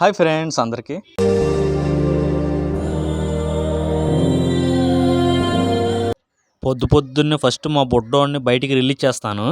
Hi friends అందరికీ. పొద్దు పొద్దున్నే ఫస్ట్ మా బొడ్డోడిని బయటికి రిలీజ్ చేస్తాను.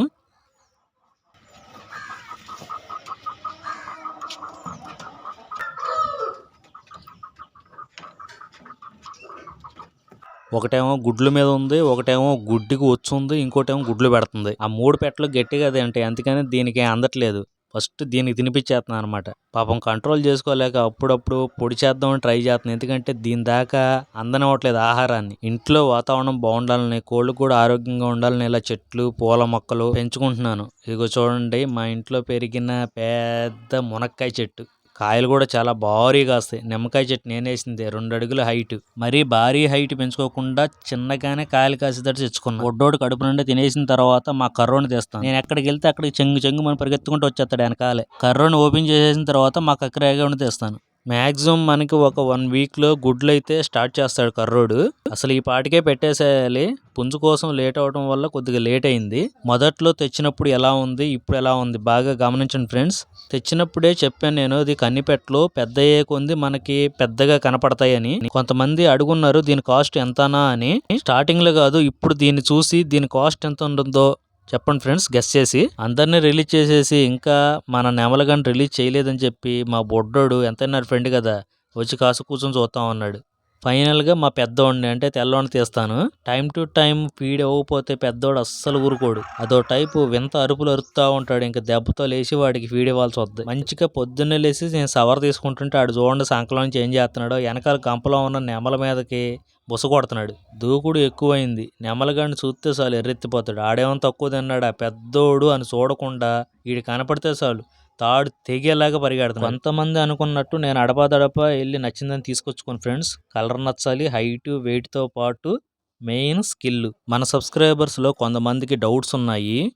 ఒకటేమో గుడ్ల మీద ఉంది ఒకటేమో గుడ్డికి వచ్చి ఉంది ఇంకోటేమో గుడ్లు పెడుతుంది. ఆ మూడు పెట్టలు గట్టిగా తింటాయి అందుకని దీనికి అందట్లేదు. ఫస్ట్ దీనికి తినిపించేస్తున్నాను అనమాట పాపం కంట్రోల్ చేసుకోలేక అప్పుడప్పుడు పొడి చేద్దామని ట్రై చేస్తున్నాను ఎందుకంటే దీని దాకా అందనివ్వట్లేదు ఆహారాన్ని. ఇంట్లో వాతావరణం బాగుండాలని కోళ్ళు కూడా ఆరోగ్యంగా ఉండాలని ఇలా చెట్లు పూల మొక్కలు పెంచుకుంటున్నాను. ఇదిగో చూడండి మా ఇంట్లో పెరిగిన పెద్ద మునక్కాయ చెట్టు. కాయలు కూడా చాలా భారీగా వస్తాయి. నిమ్మకాయ చెట్టు నేనేసింది రెండు అడుగుల హైట్ మరీ భారీ హైట్ పెంచుకోకుండా చిన్నగానే కాయలు కాసేటట్టు తెచ్చుకున్నాను ఒడ్డోడు కడుపు నుండి తినేసిన తర్వాత మా కర్రోని తెస్తాను. నేను ఎక్కడికి వెళ్తే అక్కడికి చెంగు చెంగు మనం పరిగెత్తుకుంటూ వచ్చేస్తాడు వెనకాలే. కర్రోని ఓపెన్ చేసేసిన తర్వాత మా కక్కరేగా తెస్తాను. మ్యాక్సిమం మనకి ఒక వన్ వీక్లో గుడ్లు అయితే స్టార్ట్ చేస్తాడు కర్రోడు. అసలు ఈ పాటికే పెట్టేసేయాలి. పుంజు కోసం లేట్ అవడం వల్ల కొద్దిగా లేట్ అయింది. మొదట్లో తెచ్చినప్పుడు ఎలా ఉంది ఇప్పుడు ఎలా ఉంది బాగా గమనించండి ఫ్రెండ్స్. తెచ్చినప్పుడే చెప్పాను నేను ఇది కన్నిపెట్టలు పెద్ద అయ్యే కొంది మనకి పెద్దగా కనపడతాయని. కొంతమంది అడుగున్నారు దీని కాస్ట్ ఎంతనా? అని. స్టార్టింగ్లో కాదు ఇప్పుడు దీన్ని చూసి దీని కాస్ట్ ఎంత ఉంటుందో చెప్పండి ఫ్రెండ్స్ గెస్ చేసి. అందరినీ రిలీజ్ చేసేసి ఇంకా మన నెమలగన్ రిలీజ్ చేయలేదని చెప్పి మా బొడ్డోడు ఎంతైనా ఫ్రెండ్ కదా వచ్చి కాసు కూర్చొని చూస్తాం అన్నాడు. ఫైనల్గా మా పెద్దోడిని అంటే తెల్లవాడిని తీస్తాను. టైం టు టైం ఫీడ్ ఇవ్వకపోతే పెద్దోడు అస్సలు ఊరుకోడు. అదో టైపు వింత అరుపులు అరుపుతా ఉంటాడు. ఇంకా దెబ్బతో లేచి వాడికి ఫీడ్ ఇవ్వాల్సి వద్ది. మంచిగా పొద్దున్నే లేచి నేను సవర్ తీసుకుంటుంటే ఆడు చూడండి సంకలం నుంచి ఏం చేస్తున్నాడో వెనకాల గంపలో ఉన్న నెమల మీదకి బుస కొడుతున్నాడు దూకుడు ఎక్కువైంది. నెమలగాడిని చూస్తే చాలు ఎర్రెత్తిపోతాడు. ఆడేమో తక్కువ తిన్నాడా? పెద్దోడు అని చూడకుండా వీడి కనపడితే చాలు తాడు తెగేలాగా పరిగెడతాను కొంతమంది అనుకున్నట్టు నేను అడపాదడప వెళ్ళి నచ్చిందని తీసుకొచ్చుకోను ఫ్రెండ్స్ కలర్ నచ్చాలి హైట్ వెయిట్తో పాటు మెయిన్ స్కిల్ మన సబ్స్క్రైబర్స్లో కొంతమందికి డౌట్స్ ఉన్నాయి.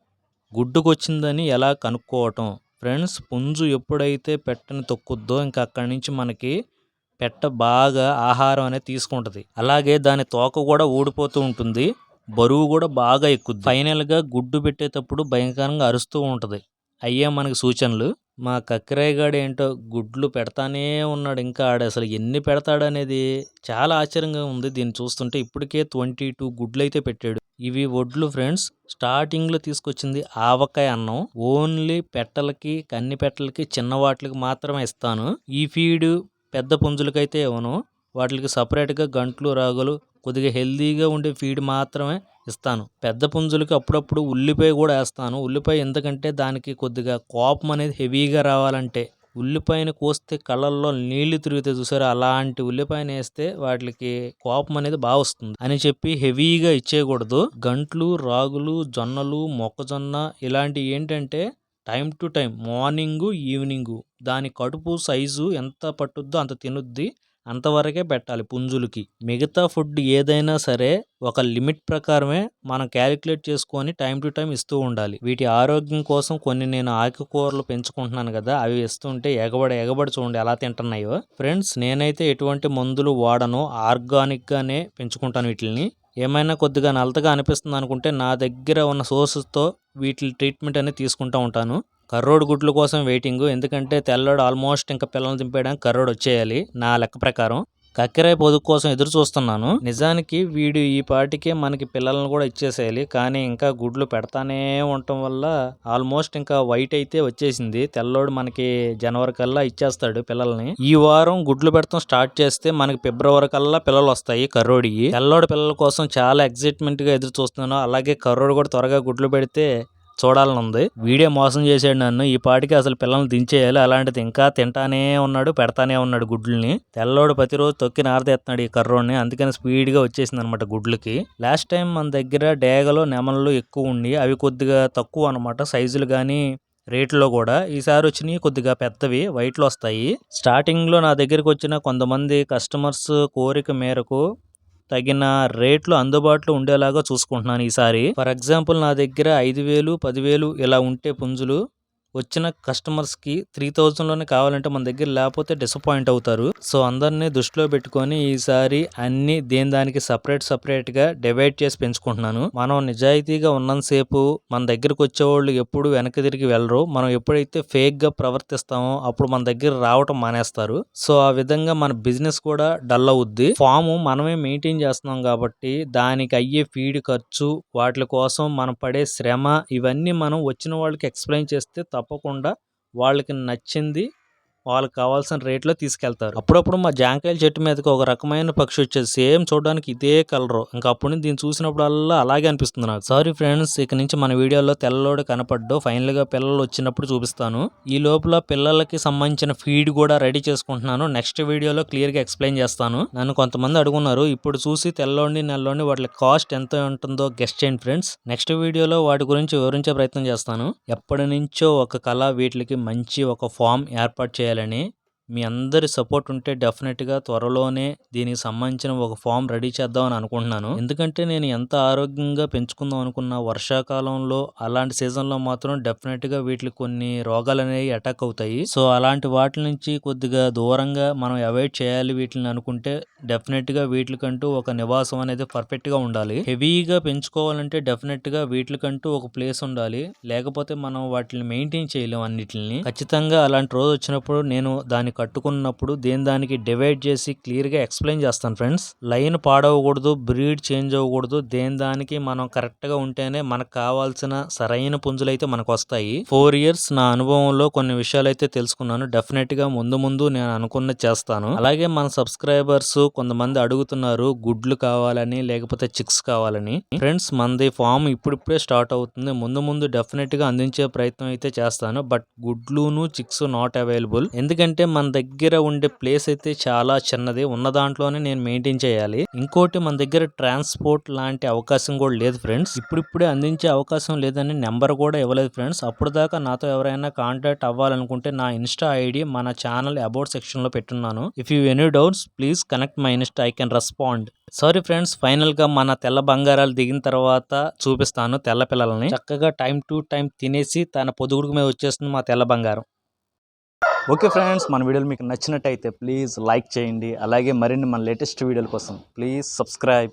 గుడ్డుకొచ్చిందని ఎలా కనుక్కోవటం? ఫ్రెండ్స్ పుంజు ఎప్పుడైతే పెట్టని తొక్కుద్దో ఇంకా అక్కడి నుంచి మనకి పెట్ట బాగా ఆహారం అనేది తీసుకుంటుంది. అలాగే దాని తోక కూడా ఊడిపోతూ ఉంటుంది. బరువు కూడా బాగా ఎక్కుద్ది. ఫైనల్గా గుడ్డు పెట్టేటప్పుడు భయంకరంగా అరుస్తూ ఉంటుంది. అయ్యే మనకి సూచనలు. మా కక్కిరాయగాడు ఏంటో గుడ్లు పెడతానే ఉన్నాడు. ఇంకా ఆడ అసలు ఎన్ని పెడతాడనేది చాలా ఆశ్చర్యంగా ఉంది. దీన్ని చూస్తుంటే ఇప్పటికే ట్వంటీ టూ గుడ్లు అయితే పెట్టాడు. ఇవి వడ్లు ఫ్రెండ్స్. స్టార్టింగ్లో తీసుకొచ్చింది ఆవకాయ అన్నం. ఓన్లీ పెట్టలకి కన్ని పెట్టలకి చిన్న వాటికి మాత్రమే ఇస్తాను. ఈ ఫీడ్ పెద్ద పుంజులకైతే ఇవ్వను. వాటికి సపరేట్గా గంట్లు రాగులు కొద్దిగా హెల్దీగా ఉండే ఫీడ్ మాత్రమే ఇస్తాను. పెద్ద పుంజులకి అప్పుడప్పుడు ఉల్లిపాయ కూడా వేస్తాను. ఉల్లిపాయ ఎందుకంటే దానికి కొద్దిగా కోపం అనేది హెవీగా రావాలంటే ఉల్లిపాయని కోస్తే కళ్ళల్లో నీళ్ళు తిరుగుతాయి చూసారు? అలాంటి ఉల్లిపాయని వేస్తే వాటికి కోపం అనేది బాగా వస్తుంది అని చెప్పి హెవీగా ఇచ్చేయకూడదు. గంట్లు రాగులు జొన్నలు మొక్కజొన్న ఇలాంటి ఏంటంటే time to time morning evening. దాని కడుపు సైజు ఎంత పట్టుద్దో అంత తినుద్ది. అంతవరకే పెట్టాలి పుంజులకి. మిగతా ఫుడ్ ఏదైనా సరే ఒక లిమిట్ ప్రకారమే మనం క్యాలిక్యులేట్ చేసుకొని టైం టు టైం ఇస్తూ ఉండాలి. వీటి ఆరోగ్యం కోసం కొన్ని నేను ఆకుకూరలు పెంచుకుంటున్నాను కదా అవి ఇస్తుంటే ఎగబడి ఎగబడి చూడండి ఎలా తింటున్నాయో. ఫ్రెండ్స్ నేనైతే ఎటువంటి మందులు వాడను. ఆర్గానిక్గానే పెంచుకుంటాను వీటిని ఏమైనా కొద్దిగా నలతగా అనిపిస్తుంది అనుకుంటే నా దగ్గర ఉన్న సోర్సెస్తో వీటి ట్రీట్మెంట్ అనేది తీసుకుంటూ ఉంటాను. కర్రోడు గుడ్ల కోసం వెయిటింగ్. ఎందుకంటే తెల్లోడు ఆల్మోస్ట్ ఇంకా పిల్లల్ని దింపేయడానికి కర్రోడు వచ్చేయాలి నా లెక్క ప్రకారం. కక్కిరాయి పొదుగు కోసం ఎదురు చూస్తున్నాను. నిజానికి వీడు ఈ పాటికే మనకి పిల్లలను కూడా ఇచ్చేసేయాలి. కానీ ఇంకా గుడ్లు పెడతానే ఉండటం వల్ల ఆల్మోస్ట్ ఇంకా వైట్ అయితే వచ్చేసింది. తెల్లోడు మనకి జనవరి కల్లా ఇచ్చేస్తాడు పిల్లల్ని. ఈ వారం గుడ్లు పెడతాం స్టార్ట్ చేస్తే మనకి ఫిబ్రవరి కల్లా పిల్లలు వస్తాయి కర్రోడి తెల్లోడు పిల్లల కోసం చాలా ఎక్సైట్మెంట్గా ఎదురు చూస్తున్నాను. అలాగే కర్రోడు కూడా త్వరగా గుడ్లు పెడితే చూడాలని ఉంది వీడియో మోసం చేసాడు నన్ను. ఈ పాటికి అసలు పిల్లల్ని దించేయాలి. అలాంటిది ఇంకా తింటానే ఉన్నాడు పెడతానే ఉన్నాడు గుడ్లని. తెల్లోడు ప్రతిరోజు తొక్కి నారదేస్తున్నాడు ఈ కర్రోని అందుకని స్పీడ్గా వచ్చేసింది అనమాట గుడ్లకి. లాస్ట్ టైం మన దగ్గర డేగలు నెమలు ఎక్కువ ఉండి అవి కొద్దిగా తక్కువ అనమాట. సైజులు కానీ రేట్లో కూడా. ఈసారి వచ్చినాయి కొద్దిగా పెద్దవి వైట్లో వస్తాయి. స్టార్టింగ్లో నా దగ్గరికి వచ్చిన కొంతమంది కస్టమర్స్ కోరిక మేరకు తగిన రేట్లు అందుబాటులో ఉండేలాగా చూసుకుంటున్నాను ఈసారి. ఫర్ ఎగ్జాంపుల్ నా దగ్గర ఐదు వేలు పదివేలు ఇలా ఉంటే పుంజులు వచ్చిన కస్టమర్స్కి త్రీ థౌజండ్లోనే కావాలంటే మన దగ్గర లేకపోతే డిసప్పాయింట్ అవుతారు. సో అందరినీ దృష్టిలో పెట్టుకొని ఈసారి అన్ని దేని దానికి సపరేట్ సపరేట్గా డివైడ్ చేసి పెంచుకుంటున్నాను. మనం నిజాయితీగా ఉన్నంతసేపు మన దగ్గరకు వచ్చేవాళ్ళు ఎప్పుడు వెనక్కి తిరిగి వెళ్ళరు. మనం ఎప్పుడైతే ఫేక్గా ప్రవర్తిస్తామో అప్పుడు మన దగ్గర రావటం మానేస్తారు. సో ఆ విధంగా మన బిజినెస్ కూడా డల్ అవుద్ది. ఫామ్ మనమే మెయింటైన్ చేస్తున్నాం కాబట్టి దానికి అయ్యే ఫీడ్ ఖర్చు వాటి కోసం మనం పడే శ్రమ ఇవన్నీ మనం వచ్చిన వాళ్ళకి ఎక్స్ప్లెయిన్ చేస్తే తప్పకుండా వాళ్ళకి నచ్చింది వాళ్ళకి కావాల్సిన రేట్లో తీసుకెళ్తారు. అప్పుడప్పుడు మా జాంకాయల చెట్టు మీదకి ఒక రకమైన పక్షి వచ్చేది. సేమ్ చూడడానికి ఇదే కలరు. ఇంకా అప్పుడు నుంచి దీన్ని చూసినప్పుడల్లా అలాగే అనిపిస్తుంది నాకు. సారీ ఫ్రెండ్స్ ఇక నుంచి మన వీడియోలో తెల్లలోడు కనపడ్డు ఫైనల్గా పిల్లలు వచ్చినప్పుడు చూపిస్తాను. ఈ లోపల పిల్లలకి సంబంధించిన ఫీడ్ కూడా రెడీ చేసుకుంటున్నాను. నెక్స్ట్ వీడియోలో క్లియర్గా ఎక్స్ప్లెయిన్ చేస్తాను. నన్ను కొంతమంది అడుగున్నారు ఇప్పుడు చూసి తెల్లోండి నెలలోని వాటి కాస్ట్ ఎంత ఉంటుందో గెస్ట్ చేయండి ఫ్రెండ్స్. నెక్స్ట్ వీడియోలో వాటి గురించి వివరించే ప్రయత్నం చేస్తాను. ఎప్పటి నుంచో ఒక కళ వీటికి మంచి ఒక ఫామ్ ఏర్పాటు చేయాలి. చేయాలని మీ అందరి సపోర్ట్ ఉంటే డెఫినెట్గా త్వరలోనే దీనికి సంబంధించిన ఒక ఫామ్ రెడీ చేద్దామని అనుకుంటున్నాను. ఎందుకంటే నేను ఎంత ఆరోగ్యంగా పెంచుకుందాం అనుకున్న వర్షాకాలంలో అలాంటి సీజన్లో మాత్రం డెఫినెట్గా వీటికి కొన్ని రోగాలు అనేవి అటాక్ అవుతాయి. సో అలాంటి వాటి నుంచి కొద్దిగా దూరంగా మనం అవాయిడ్ చేయాలి వీటిని అనుకుంటే డెఫినెట్గా వీటికంటూ ఒక నివాసం అనేది పర్ఫెక్ట్గా ఉండాలి. హెవీగా పెంచుకోవాలంటే డెఫినెట్గా వీటికంటూ ఒక ప్లేస్ ఉండాలి. లేకపోతే మనం వాటిని మెయింటైన్ చేయలేము అన్నిటిని. ఖచ్చితంగా అలాంటి రోజు వచ్చినప్పుడు నేను దానికి కట్టుకున్నప్పుడు దేని దానికి డివైడ్ చేసి క్లియర్గా ఎక్స్ప్లెయిన్ చేస్తాను ఫ్రెండ్స్ లైన్ పాడవకూడదు బ్రీడ్ చేంజ్ అవ్వకూడదు దేని దానికి మనం కరెక్ట్గా ఉంటేనే మనకు కావాల్సిన సరైన పుంజులు అయితే మనకు వస్తాయి. ఫోర్ ఇయర్స్ నా అనుభవంలో కొన్ని విషయాలు అయితే తెలుసుకున్నాను. డెఫినెట్గా ముందు ముందు నేను అనుకున్న చేస్తాను. అలాగే మన సబ్స్క్రైబర్స్ కొంతమంది అడుగుతున్నారు గుడ్లు కావాలని లేకపోతే చిక్స్ కావాలని. ఫ్రెండ్స్ మనది ఫామ్ ఇప్పుడిప్పుడే స్టార్ట్ అవుతుంది. ముందు ముందు డెఫినెట్గా అందించే ప్రయత్నం అయితే చేస్తాను. బట్ గుడ్లును చిక్స్ నాట్ అవైలబుల్ ఎందుకంటే మన మన దగ్గర ఉండే ప్లేస్ అయితే చాలా చిన్నది. ఉన్న దాంట్లోనే నేను మెయింటైన్ చేయాలి. ఇంకోటి మన దగ్గర ట్రాన్స్పోర్ట్ లాంటి అవకాశం కూడా లేదు ఫ్రెండ్స్. ఇప్పుడిప్పుడే అందించే అవకాశం లేదని నెంబర్ కూడా ఇవ్వలేదు ఫ్రెండ్స్. అప్పుడు దాకా నాతో ఎవరైనా కాంటాక్ట్ అవ్వాలనుకుంటే నా ఇన్స్టా ఐడి మన ఛానల్ అబౌట్ సెక్షన్లో పెట్టున్నాను. If you any doubts please connect my insta I can respond sorry friends ఫైనల్గా మన తెల్ల బంగారాలు దిగిన తర్వాత చూపిస్తాను తెల్ల పిల్లల్ని. చక్కగా టైం టు టైం తినేసి తన పొదుగుడుకు మీద వచ్చేస్తుంది మా తెల్ల బంగారం. ఓకే ఫ్రెండ్స్ మన వీడియోలు మీకు నచ్చినట్టయితే ప్లీజ్ లైక్ చేయండి. అలాగే మరిన్ని మన లేటెస్ట్ వీడియోల కోసం ప్లీజ్ సబ్స్క్రైబ్.